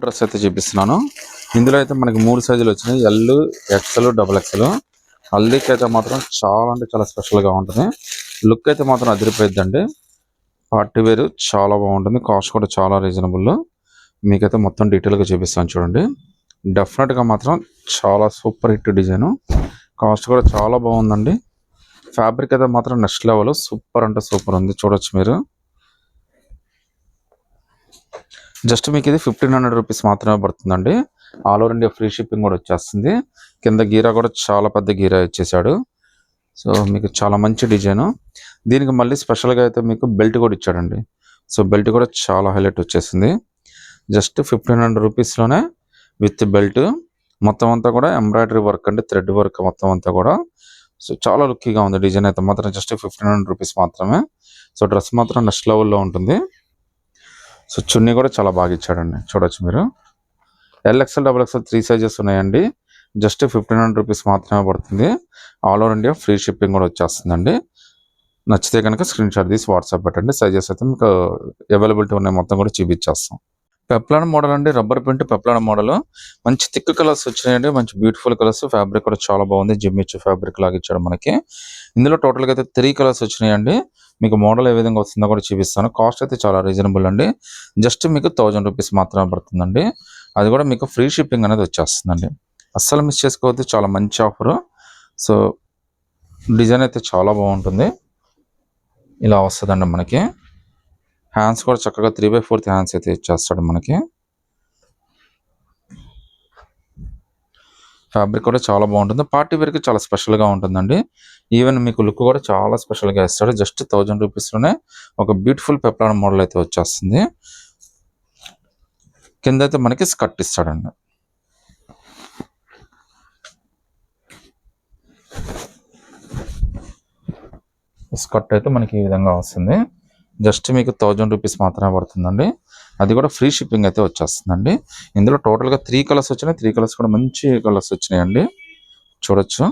Dress అయితే చూపిస్తున్నాను. ఇందులో అయితే మనకి మూడు సైజులు వచ్చినాయి. ఎల్ ఎక్సెల్ డబుల్ ఎక్సెల్ హల్దీకి అయితే మాత్రం చాలా అంటే చాలా స్పెషల్గా ఉంటుంది. లుక్ అయితే మాత్రం అదిరిపోయిద్దండి. పార్టీ వేర్ చాలా బాగుంటుంది. కాస్ట్ కూడా చాలా రీజనబుల్ మీకైతే మొత్తం డీటెయిల్గా చూపిస్తాను చూడండి. డెఫినెట్గా మాత్రం చాలా సూపర్ హిట్ డిజైన్. కాస్ట్ కూడా చాలా బాగుందండి. ఫ్యాబ్రిక్ అయితే మాత్రం నెక్స్ట్ లెవెల్ సూపర్ అంటే సూపర్ ఉంది. చూడొచ్చు మీరు. జస్ట్ మీకు ఇది ఫిఫ్టీన్ హండ్రెడ్ రూపీస్ మాత్రమే పడుతుందండి. All over India free shipping కూడా వచ్చేస్తుంది. కింద గీరా కూడా చాలా పెద్ద గీరా ఇచ్చేసాడు. సో మీకు చాలా మంచి డిజైన్ దీనికి మళ్ళీ స్పెషల్గా అయితే మీకు బెల్ట్ కూడా ఇచ్చాడండి. సో బెల్ట్ కూడా చాలా హైలైట్ వచ్చేసింది. జస్ట్ ఫిఫ్టీన్ హండ్రెడ్ రూపీస్లోనే విత్ బెల్ట్ మొత్తం అంతా కూడా ఎంబ్రాయిడరీ వర్క్ అండి థ్రెడ్ వర్క్ మొత్తం అంతా కూడా. సో చాలా లుక్కీగా ఉంది డిజైన్ అయితే మాత్రం జస్ట్ ఫిఫ్టీన్ హండ్రెడ్ రూపీస్ మాత్రమే. సో డ్రెస్ మాత్రం నెక్స్ట్ లెవెల్లో ఉంటుంది. సో చున్నీ కూడా చాలా బాగా ఇచ్చాడండి. చూడొచ్చు మీరు. L XL double XL three sizes ఉన్నాయండి. జస్ట్ ఫిఫ్టీన్ హండ్రెడ్ రూపీస్ మాత్రమే పడుతుంది. All over India free shipping కూడా వచ్చేస్తుందండి. నచ్చితే కనుక స్క్రీన్ షాట్ తీసి వాట్సాప్ పెట్టండి. సైజెస్ అయితే మీకు అవైలబిలిటీ ఉన్నాయి. మొత్తం కూడా చూపించేస్తాం. పెప్లాన్ మోడల్ అండి. రబ్బర్ ప్రింట్ పెప్లాన్ మోడల్ మంచి థిక్ కలర్స్ వచ్చినాయండి. మంచి బ్యూటిఫుల్ కలర్స్ ఫ్యాబ్రిక్ కూడా చాలా బాగుంది. జిమ్మిచ్చు ఫ్యాబ్రిక్ లాగా ఇచ్చాడు మనకి. ఇందులో టోటల్గా అయితే త్రీ కలర్స్ వచ్చినాయండి. మీకు మోడల్ ఏ విధంగా వస్తుందో కూడా చూపిస్తాను. కాస్ట్ అయితే చాలా రీజనబుల్ అండి. జస్ట్ మీకు థౌజండ్ రూపీస్ మాత్రమే పడుతుందండి. అది కూడా మీకు ఫ్రీ షిప్పింగ్ అనేది వచ్చేస్తుందండి. అస్సలు మిస్ చేసుకోవద్దు. చాలా మంచి ఆఫర్ సో డిజైన్ అయితే చాలా బాగుంటుంది. ఇలా వస్తుందండి మనకి. హ్యాండ్స్ కూడా చక్కగా త్రీ బై ఫోర్త్ హ్యాండ్స్ అయితే ఇచ్చేస్తాడు మనకి. ఫ్యాబ్రిక్ కూడా చాలా బాగుంటుంది. పార్టీ వేర్కి చాలా స్పెషల్గా ఉంటుందండి. ఈవెన్ మీకు లుక్ కూడా చాలా స్పెషల్గా ఇస్తాడు. జస్ట్ థౌజండ్ రూపీస్లోనే ఒక బ్యూటిఫుల్ పెప్లాన్ మోడల్ అయితే వచ్చేస్తుంది. కింద అయితే మనకి స్కట్ ఇస్తాడండి. స్కర్ట్ అయితే మనకి ఈ విధంగా వస్తుంది. జస్ట్ మీకు థౌజండ్ రూపీస్ మాత్రమే పడుతుందండి. అది కూడా ఫ్రీ షిప్పింగ్ అయితే వచ్చేస్తుందండి. ఇందులో టోటల్గా త్రీ కలర్స్ వచ్చినాయి. త్రీ కలర్స్ కూడా మంచి కలర్స్ వచ్చినాయండి. చూడొచ్చు.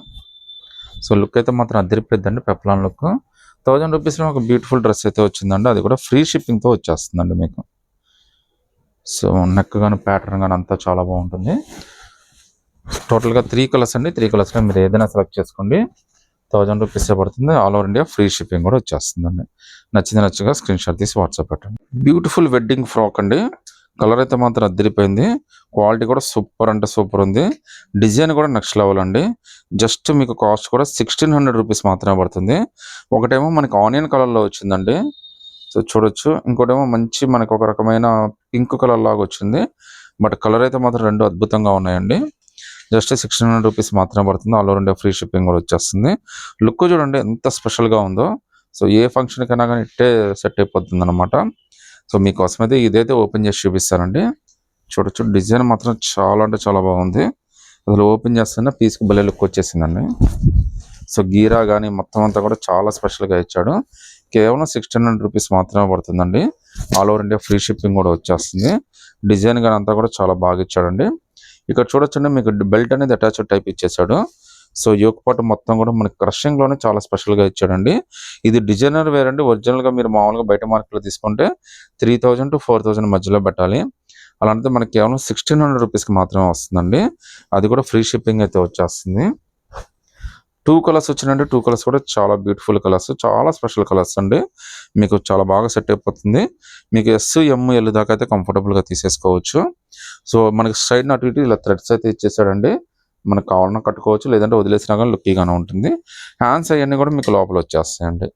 సో లుక్ అయితే మాత్రం అదిరిపోద్దండి పెప్లాన్ లుక్ థౌజండ్ రూపీస్లో ఒక బ్యూటిఫుల్ డ్రెస్ అయితే వచ్చిందండి. అది కూడా ఫ్రీ షిప్పింగ్తో వచ్చేస్తుందండి మీకు. సో నెక్ కానీ ప్యాటర్న్ కానీ అంతా చాలా బాగుంటుంది. టోటల్గా త్రీ కలర్స్ అండి. త్రీ కలర్స్లో మీరు ఏదైనా సెలెక్ట్ చేసుకోండి. థౌజండ్ రూపీస్ పడుతుంది? All over India free shipping కూడా వచ్చేస్తుందండి. నచ్చింది నచ్చగా స్క్రీన్ షాట్ తీసి వాట్సాప్ పెట్టండి. బ్యూటిఫుల్ వెడ్డింగ్ ఫ్రాక్ అండి. కలర్ అయితే మాత్రం అద్దరిపోయింది. క్వాలిటీ కూడా సూపర్ అంటే సూపర్ ఉంది. డిజైన్ కూడా నెక్స్ట్ లెవెల్ అండి. జస్ట్ మీకు కాస్ట్ కూడా సిక్స్టీన్ హండ్రెడ్ రూపీస్ మాత్రమే పడుతుంది. ఒకటేమో మనకి ఆనియన్ కలర్లో వచ్చిందండి. సో చూడొచ్చు. ఇంకోటేమో మంచి మనకు ఒక రకమైన పింక్ కలర్ లాగా వచ్చింది. బట్ కలర్ అయితే మాత్రం రెండు అద్భుతంగా ఉన్నాయండి. జస్ట్ సిక్స్టీన్ హండ్రెడ్ రూపీస్ మాత్రమే పడుతుంది. All over India free shipping కూడా వచ్చేస్తుంది. లుక్ చూడండి ఎంత స్పెషల్గా ఉందో. సో ఏ ఫంక్షన్కైనా కానీ ఇట్టే సెట్ అయిపోతుంది అనమాట సో మీకోసం అయితే ఇదైతే ఓపెన్ చేసి చూపిస్తానండి. చూడొచ్చు డిజైన్ మాత్రం చాలా అంటే చాలా బాగుంది. అసలు ఓపెన్ చేస్తున్న పీస్కి భలే లుక్ వచ్చేసిందండి. సో గీరా కానీ మొత్తం అంతా కూడా చాలా స్పెషల్గా ఇచ్చాడు. కేవలం సిక్స్టీన్ హండ్రెడ్ రూపీస్ మాత్రమే పడుతుందండి. All over India free shipping కూడా వచ్చేస్తుంది. డిజైన్ కానీ అంతా కూడా చాలా బాగా ఇచ్చాడండి. ఇక్కడ చూడొచ్చండి మీకు బెల్ట్ అనేది అటాచ్ టైప్ ఇచ్చేసాడు. సో యోక్ పాటు మొత్తం కూడా మనకి క్రషింగ్లోనే చాలా స్పెషల్గా ఇచ్చాడండి. ఇది డిజైనర్ వేర్ అండి. ఒరిజినల్గా మీరు మామూలుగా బయట మార్కెట్లో తీసుకుంటే three thousand to four thousand మధ్యలో పెట్టాలి. అలాంటిది మనకి కేవలం సిక్స్టీన్ హండ్రెడ్ రూపీస్కి మాత్రమే వస్తుందండి. అది కూడా ఫ్రీ షిప్పింగ్ అయితే వచ్చేస్తుంది. టూ కలర్స్ వచ్చినాయండి టూ కలర్స్ కూడా చాలా బ్యూటిఫుల్ కలర్స్ చాలా స్పెషల్ కలర్స్ అండి. మీకు చాలా బాగా సెట్ అయిపోతుంది. మీకు ఎస్ ఎమ్ ఎల్ దాకా అయితే కంఫర్టబుల్గా గా తీసేసుకోవచ్చు. సో మనకి సైడ్ అటు ఇటు ఇలా థ్రెడ్స్ అయితే ఇచ్చేసాడండి. మనకు కావాలన్నా కట్టుకోవచ్చు లేదంటే వదిలేసినా కానీ లుక్కీగానే ఉంటుంది. హ్యాండ్స్ అవన్నీ కూడా మీకు లోపల వచ్చేస్తాయండి.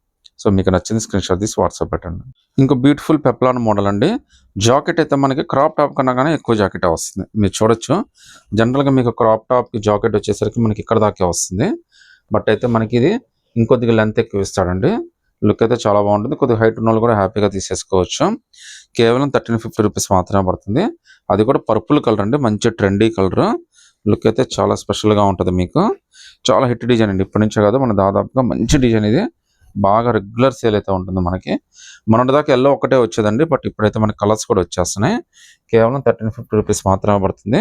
సో మీకు నచ్చింది స్క్రీన్ షాట్ తీసి వాట్సాప్ పెట్టండి. ఇంకో బ్యూటిఫుల్ పెప్లాన్ మోడల్ అండి. జాకెట్ అయితే మనకి క్రాప్ టాప్ కన్నా కానీ ఎక్కువ జాకెట్ వస్తుంది. మీరు చూడొచ్చు. జనరల్గా మీకు క్రాప్ టాప్ జాకెట్ వచ్చేసరికి మనకి ఇక్కడ దాకే వస్తుంది. బట్ అయితే మనకి ఇది ఇంకొద్దిగా లెంత్ ఎక్కువ ఇస్తాడండి లుక్ అయితే చాలా బాగుంటుంది. కొద్దిగా హైట్ ఉన్న వాళ్ళు కూడా హ్యాపీగా తీసేసుకోవచ్చు. కేవలం థర్టీన్ ఫిఫ్టీ రూపీస్ మాత్రమే పడుతుంది. అది కూడా పర్పుల్ కలర్ అండి. మంచి ట్రెండీ కలర్ లుక్ అయితే చాలా స్పెషల్గా ఉంటుంది మీకు. చాలా హిట్ డిజైన్ అండి. ఇప్పటి నుంచే కాదు మన దాదాపుగా మంచి డిజైన్ ఇది. బాగా రెగ్యులర్ సేల్ అయితే ఉంటుంది మనకి. మొన్నటి దాకా ఎల్లో ఒకటే వచ్చేదండి. బట్ ఇప్పుడైతే మనకి కలర్స్ కూడా వచ్చేస్తున్నాయి. కేవలం థర్టీన్ ఫిఫ్టీ రూపీస్ మాత్రమే పడుతుంది.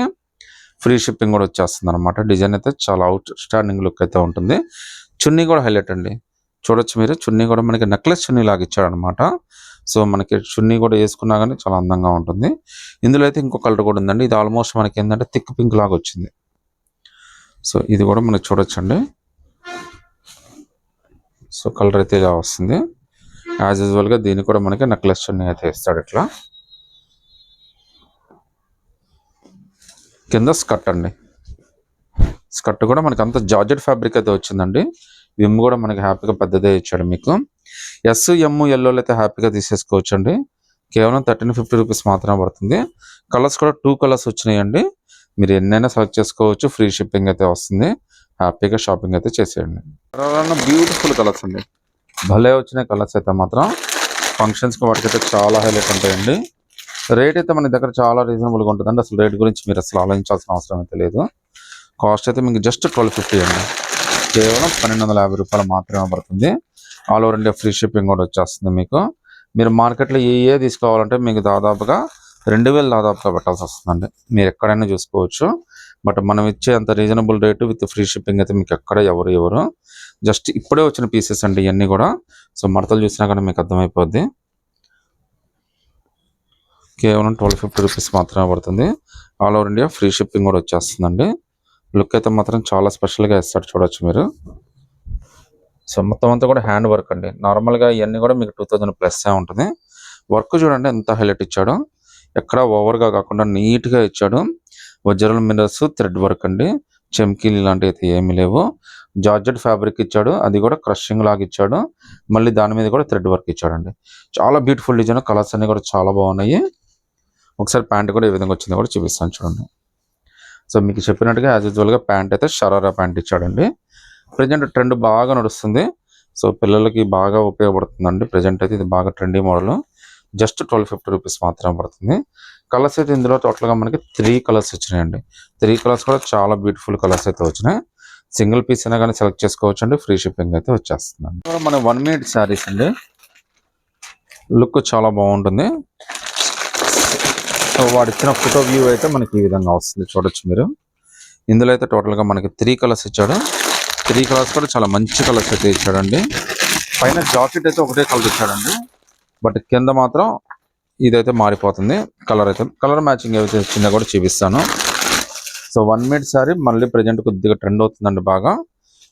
ఫ్రీ షిప్పింగ్ కూడా వచ్చేస్తుంది అనమాట డిజైన్ అయితే చాలా అవుట్ స్టాండింగ్ లుక్ అయితే ఉంటుంది. చున్నీ కూడా హైలైట్ అండి. చూడొచ్చు మీరు. చున్నీ కూడా మనకి నెక్లెస్ చున్నీ లాగా ఇచ్చాడనమాట సో మనకి చున్నీ కూడా వేసుకున్నా కానీ చాలా అందంగా ఉంటుంది. ఇందులో అయితే ఇంకో కలర్ కూడా ఉందండి. ఇది ఆల్మోస్ట్ మనకి ఏంటంటే థిక్ పింక్ లాగా వచ్చింది. సో ఇది కూడా మనకి చూడొచ్చండి. సో కలర్ అయితే ఇలా వస్తుంది. యాజ్ యూజువల్గా దీన్ని కూడా మనకి నెక్లెస్ చున్నీ అయితే ఇస్తాడు ఇట్లా. కింద స్కర్ట్ అండి. స్కర్ట్ కూడా మనకి అంత జార్జెట్ ఫ్యాబ్రిక్ అయితే వచ్చిందండి. విమ్ కూడా మనకి హ్యాపీగా పెద్దదే ఇచ్చాడు మీకు. ఎస్ ఎమ్ ఎల్లోలు అయితే హ్యాపీగా తీసేసుకోవచ్చు అండి కేవలం థర్టీన్ ఫిఫ్టీ రూపీస్ మాత్రమే పడుతుంది. కలర్స్ కూడా టూ కలర్స్ వచ్చినాయండి. మీరు ఎన్నైనా సెలెక్ట్ చేసుకోవచ్చు. ఫ్రీ షిప్పింగ్ అయితే వస్తుంది. హ్యాపీగా షాపింగ్ అయితే చేసేయండి. బ్యూటిఫుల్ కలర్స్ అండి. భలే వచ్చిన కలర్స్ అయితే మాత్రం. ఫంక్షన్స్కి వాటికైతే చాలా హైలైట్ ఉంటాయండి. రేట్ అయితే మన దగ్గర చాలా రీజనబుల్గా ఉంటుందండి. అసలు రేట్ గురించి మీరు అసలు ఆలోచించాల్సిన అవసరం అయితే లేదు. కాస్ట్ అయితే మీకు జస్ట్ ట్వెల్వ్ ఫిఫ్టీ అండి. కేవలం పన్నెండు వందల యాభై రూపాయలు మాత్రమే పడుతుంది. All over India free shipping కూడా వచ్చేస్తుంది మీకు. మీరు మార్కెట్లో ఏ ఏ తీసుకోవాలంటే మీకు దాదాపుగా రెండు వేలు దాదాపుగా పెట్టాల్సి వస్తుందండి. మీరు ఎక్కడైనా చూసుకోవచ్చు. బట్ మనం ఇచ్చే అంత reasonable rate with free shipping అయితే మీకు ఎక్కడ ఎవరు ఎవరు జస్ట్ ఇప్పుడే వచ్చిన పీసెస్ అండి ఇవన్నీ కూడా. సో మడతలు చూసినా కానీ మీకు అర్థమైపోద్ది. కేవలం ట్వెల్వ్ ఫిఫ్టీ రూపీస్ మాత్రమే పడుతుంది. All over India free shipping కూడా వచ్చేస్తుందండి. లుక్ అయితే మాత్రం చాలా స్పెషల్గా ఇస్తాడు చూడొచ్చు మీరు. సో మొత్తం అంతా కూడా హ్యాండ్ వర్క్ అండి. నార్మల్గా ఇవన్నీ కూడా మీకు టూ థౌజండ్ ప్లస్ ఉంటుంది. వర్క్ చూడండి ఎంత హైలైట్ ఇచ్చాడు. ఎక్కడ ఓవర్గా కాకుండా నీట్గా ఇచ్చాడు. వజ్రాల మినర్స్ థ్రెడ్ వర్క్ అండి. చెమ్కీలు ఇలాంటివి అయితే ఏమీ లేవు. జార్జెట్ ఫ్యాబ్రిక్ ఇచ్చాడు. అది కూడా క్రషింగ్ లాగా ఇచ్చాడు. మళ్ళీ దాని మీద కూడా థ్రెడ్ వర్క్ ఇచ్చాడండి. చాలా బ్యూటిఫుల్ డిజైన్ కలర్స్ అన్ని కూడా చాలా బాగున్నాయి. ఒకసారి ప్యాంట్ కూడా ఏ విధంగా వచ్చిందో కూడా చూపిస్తాను చూడండి. సో మీకు చెప్పినట్టుగా యాజ్ యూజువల్గా ప్యాంట్ అయితే షరారా ప్యాంట్ ఇచ్చాడండి. ప్రజెంట్ ట్రెండ్ బాగా నడుస్తుంది. సో పిల్లలకి బాగా ఉపయోగపడుతుందండి. ప్రజెంట్ అయితే ఇది బాగా trendy model just twelve fifty rupees మాత్రమే పడుతుంది. కలర్స్ అయితే ఇందులో టోటల్గా మనకి త్రీ కలర్స్ వచ్చినాయండి. త్రీ కలర్స్ కూడా చాలా బ్యూటిఫుల్ కలర్స్ అయితే వచ్చినాయి. సింగిల్ పీస్ అయినా కానీ సెలెక్ట్ చేసుకోవచ్చు అండి ఫ్రీ షిప్పింగ్ అయితే వచ్చేస్తుంది మన వన్ మినిట్ శారీస్ అండి. లుక్ చాలా బాగుంటుంది. సో వాడు ఇచ్చిన ఫోటో వ్యూ అయితే మనకి ఈ విధంగా వస్తుంది చూడొచ్చు మీరు. ఇందులో అయితే టోటల్గా మనకి త్రీ కలర్స్ ఇచ్చాడు. త్రీ కలర్స్ కూడా చాలా మంచి కలర్స్ అయితే ఇచ్చాడండి. పైన జాకెట్ అయితే ఒకటే కలర్ ఇచ్చాడండి. బట్ కింద మాత్రం ఇదైతే మారిపోతుంది. కలర్ అయితే కలర్ మ్యాచింగ్ ఏవైతే వచ్చిందో కూడా చూపిస్తాను. సో వన్ మినిట్ సారీ మళ్ళీ ప్రజెంట్ కొద్దిగా ట్రెండ్ అవుతుందండి బాగా.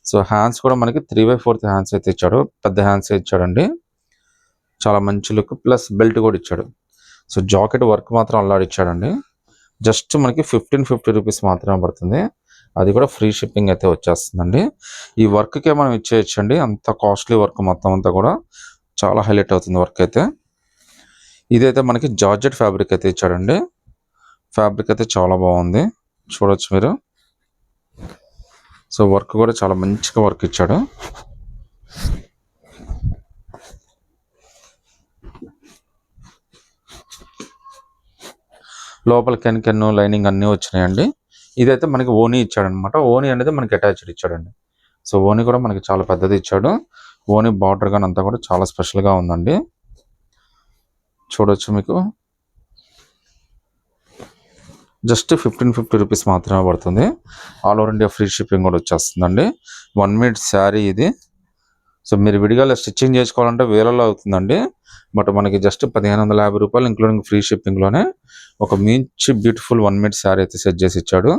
సో హ్యాండ్స్ కూడా మనకి త్రీ బై ఫోర్త్ హ్యాండ్స్ అయితే ఇచ్చాడు. పెద్ద హ్యాండ్స్ ఇచ్చాడండి. చాలా మంచి లుక్ ప్లస్ బెల్ట్ కూడా ఇచ్చాడు. సో జాకెట్ వర్క్ మాత్రం అల్లాడిచ్చాడండి జస్ట్ మనకి ఫిఫ్టీన్ ఫిఫ్టీ రూపీస్ మాత్రమే పడుతుంది. అది కూడా ఫ్రీ షిప్పింగ్ అయితే వచ్చేస్తుందండి. ఈ వర్క్కే మనం ఇచ్చేయచ్చండి. అంత కాస్ట్లీ వర్క్ మొత్తం అంతా కూడా చాలా హైలైట్ అవుతుంది వర్క్ అయితే. ఇదైతే మనకి జార్జెట్ ఫ్యాబ్రిక్ అయితే ఇచ్చాడండి. ఫ్యాబ్రిక్ అయితే చాలా బాగుంది. చూడొచ్చు మీరు. సో వర్క్ కూడా చాలా మంచిగా వర్క్ ఇచ్చాడు. లోపల కెన్ కెన్ లైనింగ్ అన్నీ వచ్చినాయండి. ఇదైతే మనకి ఓనీ ఇచ్చాడనమాట. ఓనీ అనేది మనకి అటాచ్డ్ ఇచ్చాడండి. సో ఓనీ కూడా మనకి చాలా పెద్దది ఇచ్చాడు. ఓనీ బార్డర్ కానీ అంతా కూడా చాలా స్పెషల్గా ఉందండి. చూడొచ్చు మీకు. జస్ట్ ఫిఫ్టీన్ ఫిఫ్టీ రూపీస్ మాత్రమే పడుతుంది. All over India free shipping కూడా వచ్చేస్తుందండి. వన్ మినిట్ శారీ ఇది. సో మీరు విడిగా స్టిచ్చింగ్ చేసుకోవాలంటే వేలలో అవుతుందండి. బట్ మనకి జస్ట్ పదిహేను వందల యాభై రూపాయలు ఇంక్లూడింగ్ ఫ్రీ షిప్పింగ్లోనే ఒక మంచి బ్యూటిఫుల్ వన్ మినిట్ శారీ అయితే సెట్ చేసి ఇచ్చాడు.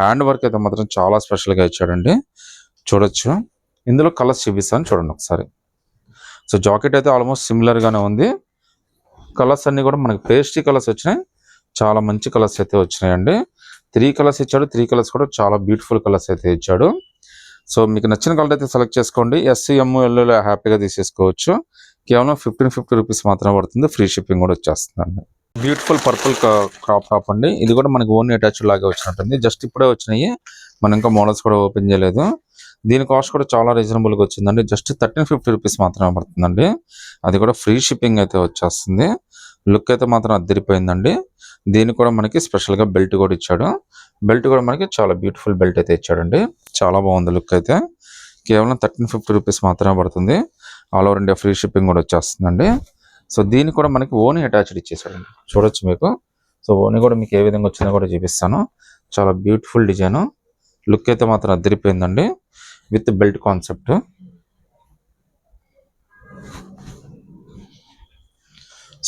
హ్యాండ్ వర్క్ అయితే మాత్రం చాలా స్పెషల్గా ఇచ్చాడండి. చూడొచ్చు. ఇందులో కలర్స్ చూపిస్తాను చూడండి ఒకసారి. సో జాకెట్ అయితే ఆల్మోస్ట్ సిమిలర్గానే ఉంది. కలర్స్ అన్నీ కూడా మనకి పేస్ట్రీ కలర్స్ వచ్చినాయి. చాలా మంచి కలర్స్ అయితే వచ్చినాయండి. త్రీ కలర్స్ ఇచ్చాడు. త్రీ కలర్స్ కూడా చాలా బ్యూటిఫుల్ కలర్స్ అయితే ఇచ్చాడు. సో మీకు నచ్చిన కలర్ అయితే సెలెక్ట్ చేసుకోండి. ఎస్సీఎం ఎల్లో హ్యాపీగా తీసేసుకోవచ్చు. కేవలం ఫిఫ్టీన్ ఫిఫ్టీ రూపీస్ మాత్రమే పడుతుంది. ఫ్రీ షిప్పింగ్ కూడా వచ్చేస్తుందండి. బ్యూటిఫుల్ పర్పుల్ క్రాప్ టాప్ అండి. ఇది కూడా మనకి ఓన్ అటాచ్ లాగా వచ్చినట్టుంది. జస్ట్ ఇప్పుడే వచ్చినాయి. మనం ఇంకా మోడల్స్ కూడా ఓపెన్ చేయలేదు. దీని కాస్ట్ కూడా చాలా రీజనబుల్గా వచ్చిందండి. జస్ట్ థర్టీన్ ఫిఫ్టీ రూపీస్ మాత్రమే పడుతుందండి. అది కూడా ఫ్రీ షిప్పింగ్ అయితే వచ్చేస్తుంది. లుక్ అయితే మాత్రం అద్దరిపోయిందండి. దీనికి కూడా మనకి స్పెషల్గా బెల్ట్ కూడా ఇచ్చాడు. బెల్ట్ కూడా మనకి చాలా బ్యూటిఫుల్ బెల్ట్ అయితే ఇచ్చాడండి. చాలా బాగుంది లుక్ అయితే. కేవలం థర్టీన్ ఫిఫ్టీ రూపీస్ మాత్రమే పడుతుంది. All over India free shipping కూడా వచ్చేస్తుందండి. సో దీన్ని కూడా మనకి ఓనీ అటాచ్డ్ ఇచ్చేసాడండి. చూడొచ్చు మీకు. సో ఓనీ కూడా మీకు ఏ విధంగా వచ్చిందో కూడా చూపిస్తాను. చాలా బ్యూటిఫుల్ డిజైన్. లుక్ అయితే మాత్రం అద్దరిపోయిందండి విత్ బెల్ట్ కాన్సెప్ట్.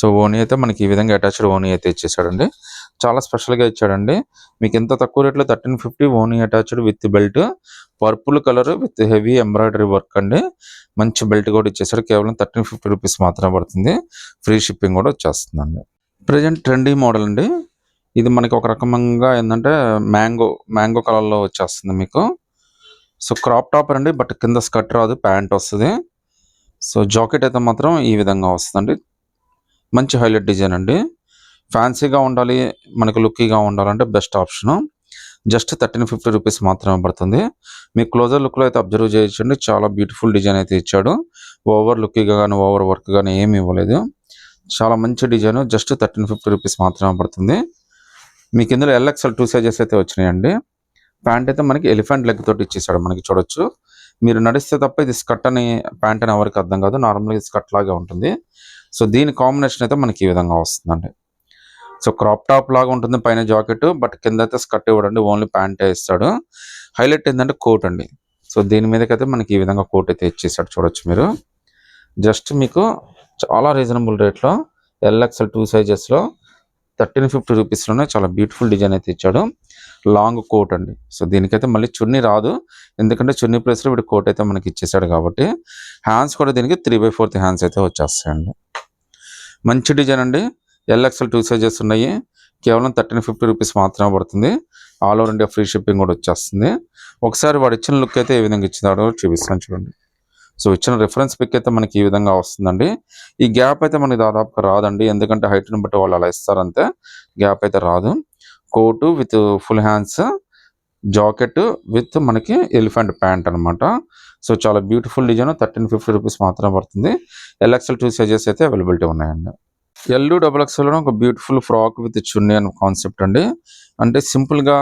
సో ఓనీ అయితే మనకి ఈ విధంగా అటాచ్డ్ ఓనీ అయితే ఇచ్చేసాడండి. చాలా స్పెషల్గా ఇచ్చాడండి. మీకు ఎంత తక్కువ రేట్లో thirteen fifty ఓనీ attached with belt. Purple colour with heavy embroidery work అండి. మంచి బెల్ట్ కూడా ఇచ్చేసాడు. కేవలం థర్టీన్ ఫిఫ్టీ రూపీస్ మాత్రమే పడుతుంది. ఫ్రీ షిప్పింగ్ కూడా వచ్చేస్తుందండి. ప్రజెంట్ ట్రెండీ మోడల్ అండి. ఇది మనకి ఒక రకంగా ఏంటంటే మ్యాంగో మ్యాంగో కలర్లో వచ్చేస్తుంది మీకు. సో క్రాప్ టాపర్ అండి. బట్ కింద స్కర్ట్ రాదు ప్యాంట్ వస్తుంది. సో జాకెట్ అయితే మాత్రం ఈ విధంగా వస్తుందండి. మంచి హైలైట్ డిజైన్ అండి. ఫ్యాన్సీగా ఉండాలి మనకు లుక్కీగా ఉండాలంటే best option just thirteen fifty rupees మాత్రమే పడుతుంది. మీ క్లోజర్ లుక్లో అయితే అబ్జర్వ్ చేయించండి. చాలా బ్యూటిఫుల్ డిజైన్ అయితే ఇచ్చాడు. ఓవర్ లుక్కీగా కానీ ఓవర్ వర్క్ కానీ ఏమి ఇవ్వలేదు. చాలా మంచి design just thirteen fifty rupees మాత్రమే పడుతుంది. మీకు ఇందులో ఎల్ఎక్స్ఎల్ టూ సైజెస్ అయితే వచ్చినాయండి. ప్యాంట్ అయితే మనకి ఎలిఫెంట్ లెగ్ తోటి ఇచ్చేసాడు మనకి చూడొచ్చు. మీరు నడిస్తే తప్ప ఇది స్కర్ట్ అని ప్యాంట్ అని ఎవరికి అర్థం కాదు. నార్మల్గా ఇది స్కర్ట్ లాగా ఉంటుంది. సో దీని కాంబినేషన్ అయితే మనకి ఈ విధంగా వస్తుందండి. సో క్రాప్ టాప్ లాగా ఉంటుంది పైన జాకెట్ బట్ కింద అయితే స్కర్ట్ ఇవ్వడండి ఓన్లీ ప్యాంటే ఇస్తాడు. హైలైట్ ఏంటంటే కోట్ అండి. సో దీని మీదకైతే మనకి ఈ విధంగా కోట్ అయితే ఇచ్చేసాడు చూడొచ్చు మీరు. జస్ట్ మీకు చాలా రీజనబుల్ రేట్లో ఎల్ఎక్స్ఎల్ టూ సైజెస్లో థర్టీన్ ఫిఫ్టీ రూపీస్లోనే చాలా బ్యూటిఫుల్ డిజైన్ అయితే ఇచ్చాడు. లాంగ్ కోట్ అండి. సో దీనికైతే మళ్ళీ చున్నీ రాదు. ఎందుకంటే చున్నీ ప్లేస్లో వీడు కోట్ అయితే మనకి ఇచ్చేసాడు కాబట్టి. హ్యాండ్స్ కూడా దీనికి త్రీ బై ఫోర్త్ హ్యాండ్స్ అయితే వచ్చేస్తాయండి. మంచి డిజైన్ అండి. ఎల్ఎక్స్ఎల్ టూ సైజెస్ ఉన్నాయి. కేవలం థర్టీన్ ఫిఫ్టీ రూపీస్ మాత్రమే పడుతుంది. All over India free shipping కూడా వచ్చేస్తుంది. ఒకసారి వాడు ఇచ్చిన లుక్ అయితే ఏ విధంగా ఇచ్చినాడో చూపిస్తాను చూడండి. సో ఇచ్చిన రిఫరెన్స్ పిక్ అయితే మనకి ఈ విధంగా వస్తుందండి. ఈ గ్యాప్ అయితే మనకి దాదాపుగా రాదండి. ఎందుకంటే హైట్ని బట్టి వాళ్ళు అలా ఇస్తారంతే. గ్యాప్ అయితే రాదు. Coat with full hands jacket with మనకి ఎలిఫెంట్ ప్యాంట్ అన్నమాట. సో చాలా beautiful design thirteen fifty rupees మాత్రమే పడుతుంది. ఎల్ఎక్సెల్ టూ సైజెస్ అయితే అవైలబిలిటీ ఉన్నాయండి. ఎల్లు డబుల్ ఎక్స్ఎల్ ఒక బ్యూటిఫుల్ ఫ్రాక్ విత్ చున్నీ అనే కాన్సెప్ట్ అండి. అంటే సింపుల్గా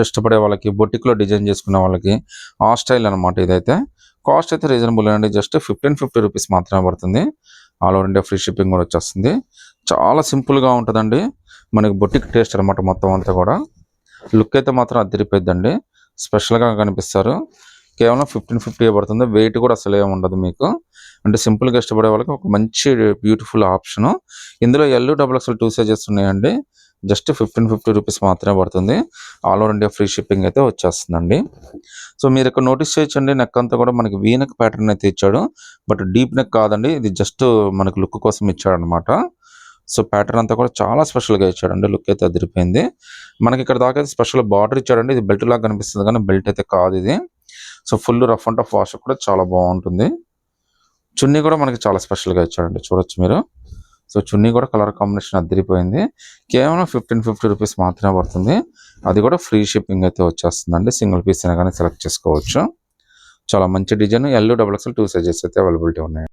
ఇష్టపడే వాళ్ళకి బొటిక్లో డిజైన్ చేసుకునే వాళ్ళకి ఆ స్టైల్ అనమాట ఇదైతే. కాస్ట్ అయితే రీజనబుల్ అండి. జస్ట్ ఫిఫ్టీన్ ఫిఫ్టీ రూపీస్ మాత్రమే పడుతుంది. All over India free shipping కూడా వచ్చేస్తుంది. చాలా సింపుల్గా ఉంటుందండి. మనకి బొటిక్ టేస్ట్ అనమాట మొత్తం అంతా కూడా. లుక్ అయితే మాత్రం అదిరిపోద్దండి స్పెషల్గా కనిపిస్తారు. కేవలం ఫిఫ్టీన్ ఫిఫ్టీ పడుతుంది. వెయిట్ కూడా అసలు ఏమి ఉండదు మీకు. అంటే సింపుల్గా ఇష్టపడే వాళ్ళకి ఒక మంచి బ్యూటిఫుల్ ఆప్షన్ ఇందులో L double XL two sizes ఉన్నాయండి. జస్ట్ ఫిఫ్టీన్ ఫిఫ్టీ రూపీస్ మాత్రమే పడుతుంది. All over India free shipping అయితే వచ్చేస్తుందండి. సో మీరు ఇక్కడ నోటీస్ చేయొచ్చండి. నెక్ అంతా కూడా మనకి వీనక్ ప్యాటర్న్ అయితే ఇచ్చాడు. బట్ డీప్ నెక్ కాదండి. ఇది జస్ట్ మనకి లుక్ కోసం ఇచ్చాడు అనమాట సో ప్యాటర్న్ అంతా కూడా చాలా స్పెషల్గా ఇచ్చాడండి. లుక్ అయితే అదిరిపోయింది. మనకి ఇక్కడ దాకా స్పెషల్ బార్డర్ ఇచ్చాడండి. ఇది బెల్ట్ లాగా కనిపిస్తుంది కానీ బెల్ట్ అయితే కాదు ఇది. So full rough and tough wash కూడా చాలా బాగుంటుంది. చున్నీ కూడా మనకి చాలా స్పెషల్గా ఇచ్చాడండి చూడొచ్చు మీరు. సో చున్నీ కూడా కలర్ కాంబినేషన్ అదిరిపోయింది కేవలం ఫిఫ్టీన్ ఫిఫ్టీ రూపీస్ మాత్రమే పడుతుంది. అది కూడా ఫ్రీ షిప్పింగ్ అయితే వచ్చేస్తుందండి. సింగిల్ పీస్ అయినా కానీ సెలెక్ట్ చేసుకోవచ్చు. చాలా మంచి design L double XL two sizes అయితే అవైలబిలిటీ ఉన్నాయి.